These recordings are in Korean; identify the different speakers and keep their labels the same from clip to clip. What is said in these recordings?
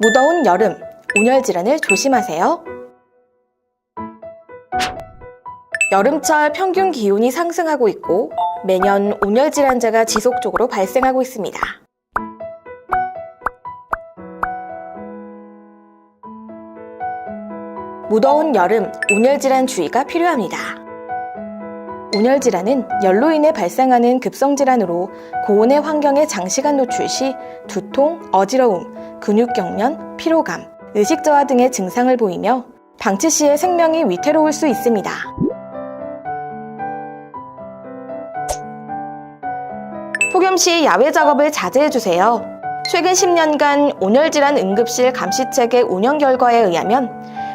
Speaker 1: 무더운 여름, 온열 질환을 조심하세요. 여름철 평균 기온이 상승하고 있고 매년 온열 질환자가 지속적으로 발생하고 있습니다. 무더운 여름, 온열 질환 주의가 필요합니다. 온열 질환은 열로 인해 발생하는 급성 질환으로 고온의 환경에 장시간 노출 시 두통, 어지러움, 근육경련, 피로감, 의식 저하 등의 증상을 보이며 방치 시에 생명이 위태로울 수 있습니다. 폭염 시 야외 작업을 자제해 주세요. 최근 10년간 온열질환 응급실 감시체계 운영 결과에 의하면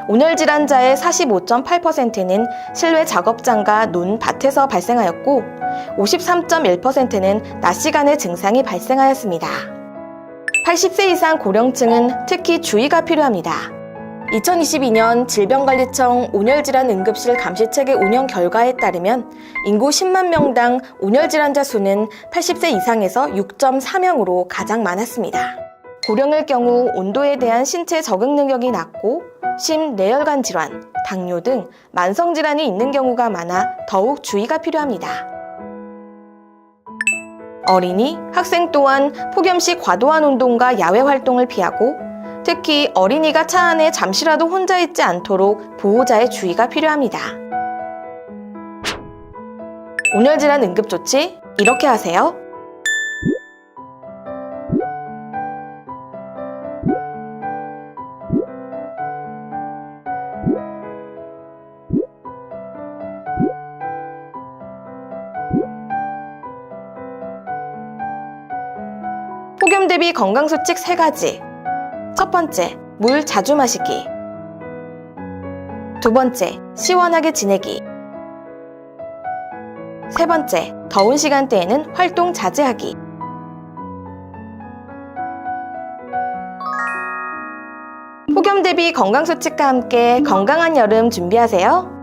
Speaker 1: 온열 질환자의 45.8%는 실외 작업장과 논 밭에서 발생하였고 53.1%는 낮 시간에 증상이 발생하였습니다. 80세 이상 고령층은 특히 주의가 필요합니다. 2022년 질병관리청 온열질환 응급실 감시체계 운영 결과에 따르면 인구 10만 명당 온열질환자 수는 80세 이상에서 6.4명으로 가장 많았습니다. 고령일 경우 온도에 대한 신체 적응 능력이 낮고 심 내혈관 질환, 당뇨 등 만성 질환이 있는 경우가 많아 더욱 주의가 필요합니다. 어린이, 학생 또한 폭염 시 과도한 운동과 야외 활동을 피하고 특히 어린이가 차 안에 잠시라도 혼자 있지 않도록 보호자의 주의가 필요합니다. 온열질환 응급조치 이렇게 하세요. 폭염 대비 건강 수칙 3가지. 첫 번째, 물 자주 마시기. 두 번째, 시원하게 지내기. 세 번째, 더운 시간대에는 활동 자제하기. 폭염 대비 건강수칙과 함께 건강한 여름 준비하세요.